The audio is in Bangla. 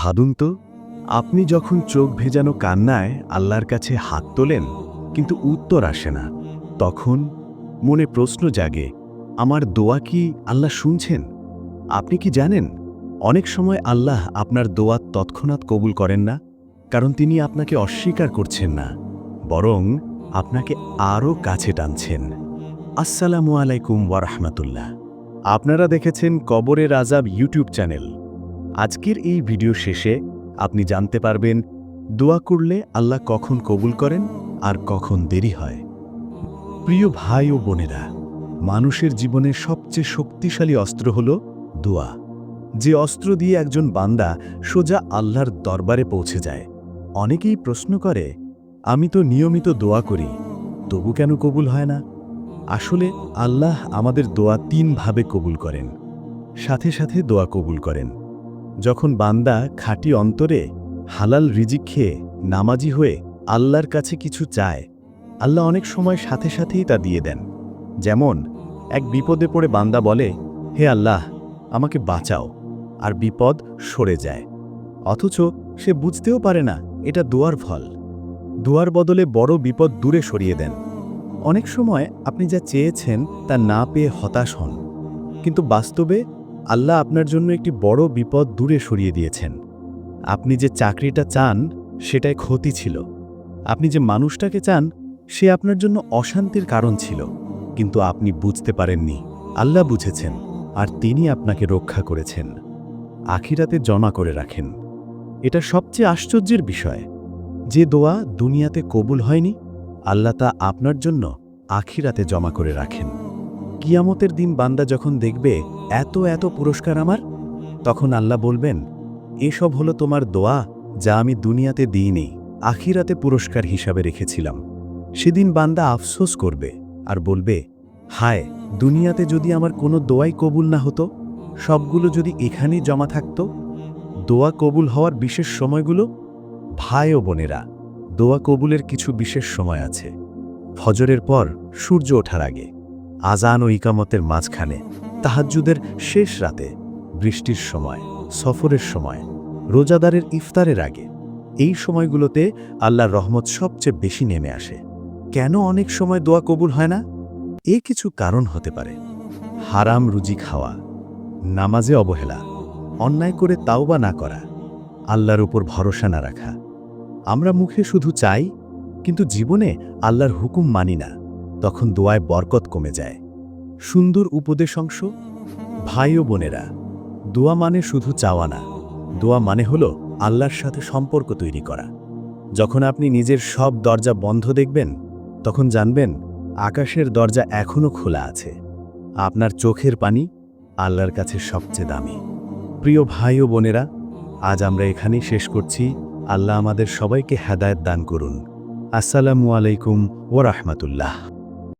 ভাবুন তো, আপনি যখন চোখ ভেজানো কান্নায় আল্লাহর কাছে হাত তোলেন, কিন্তু উত্তর আসে না, তখন মনে প্রশ্ন জাগে, আমার দোয়া কি আল্লাহ শুনছেন? আপনি কি জানেন, অনেক সময় আল্লাহ আপনার দোয়া তৎক্ষণাৎ কবুল করেন না, কারণ তিনি আপনাকে অস্বীকার করছেন না, বরং আপনাকে আরও কাছে টানছেন। আসসালামু আলাইকুম ওয়ারহমাতুল্লাহ আপনারা দেখেছেন কবরের আজাব ইউটিউব চ্যানেল। আজকের এই ভিডিও শেষে আপনি জানতে পারবেন, দোয়া করলে আল্লাহ কখন কবুল করেন আর কখন দেরি হয়। প্রিয় ভাই ও বোনেরা, মানুষের জীবনে সবচেয়ে শক্তিশালী অস্ত্র হল দোয়া। যে অস্ত্র দিয়ে একজন বান্দা সোজা আল্লাহর দরবারে পৌঁছে যায়। অনেকেই প্রশ্ন করে, আমি তো নিয়মিত দোয়া করি, তবু কেন কবুল হয় না? আসলে আল্লাহ আমাদের দোয়া তিনভাবে কবুল করেন। সাথে সাথে দোয়া কবুল করেন। যখন বান্দা খাঁটি অন্তরে হালাল রিজিক খেয়ে নামাজি হয়ে আল্লাহর কাছে কিছু চায়, আল্লাহ অনেক সময় সাথে সাথেই তা দিয়ে দেন। যেমন, এক বিপদে পড়ে বান্দা বলে, হে আল্লাহ, আমাকে বাঁচাও। আর বিপদ সরে যায়। অথচ সে বুঝতেও পারে না, এটা দোয়ার ফল। দোয়ার বদলে বড় বিপদ দূরে সরিয়ে দেন। অনেক সময় আপনি যা চেয়েছেন তা না পেয়ে হতাশ হন। কিন্তু বাস্তবে আল্লাহ আপনার জন্য একটি বড় বিপদ দূরে সরিয়ে দিয়েছেন। আপনি যে চাকরিটা চান, সেটাই ক্ষতি ছিল। আপনি যে মানুষটাকে চান, সে আপনার জন্য অশান্তির কারণ ছিল। কিন্তু আপনি বুঝতে পারেননি। আল্লাহ বুঝেছেন, আর তিনি আপনাকে রক্ষা করেছেন। আখিরাতে জমা করে রাখেন। এটা সবচেয়ে আশ্চর্যের বিষয়। যে দোয়া দুনিয়াতে কবুল হয়নি, আল্লাহ তা আপনার জন্য আখিরাতে জমা করে রাখেন। কিয়ামতের দিন বান্দা যখন দেখবে, এত এত পুরস্কার আমার? তখন আল্লাহ বলবেন, এসব হলো তোমার দোয়া যা আমি দুনিয়াতে দিইনি, আখিরাতে পুরস্কার হিসাবে রেখেছিলাম। সেদিন বান্দা আফসোস করবে আর বলবে, হায়, দুনিয়াতে যদি আমার কোনো দোয়াই কবুল না হতো, সবগুলো যদি এখানেই জমা থাকত, দোয়া কবুল হওয়ার বিশেষ সময়গুলো? ভাই ও বোনেরা, দোয়া কবুলের কিছু বিশেষ সময় আছে। ফজরের পর সূর্য ওঠার আগে। আজান ও ইকামতের মাঝখানে তাহাজ্জুদের শেষ রাতে, বৃষ্টির সময়, সফরের সময়, রোজাদারের ইফতারের আগে, এই সময়গুলোতে আল্লাহর রহমত সবচেয়ে বেশি নেমে আসে। কেন অনেক সময় দোয়া কবুল হয় না? এ কিছু কারণ হতে পারে। হারাম রুজি খাওয়া, নামাজে অবহেলা, অন্যায় করে তাওবা না করা, আল্লাহর উপর ভরসা না রাখা। আমরা মুখে শুধু চাই, কিন্তু জীবনে আল্লাহর হুকুম মানি না। তখন দোয়ায় বরকত কমে যায়। সুন্দর উপদেশ অংশ, ভাই ও বোনেরা, দোয়া মানে শুধু চাওয়া না, দোয়া মানে হল আল্লাহর সাথে সম্পর্ক তৈরি করা। যখন আপনি নিজের সব দরজা বন্ধ দেখবেন, তখন জানবেন আকাশের দরজা এখনও খোলা আছে। আপনার চোখের পানি আল্লাহর কাছে সবচেয়ে দামি। প্রিয় ভাই ও বোনেরা, আজ আমরা এখানেই শেষ করছি। আল্লাহ আমাদের সবাইকে হেদায়ত দান করুন। আসসালামু আলাইকুম ও রাহমাতুল্লাহ।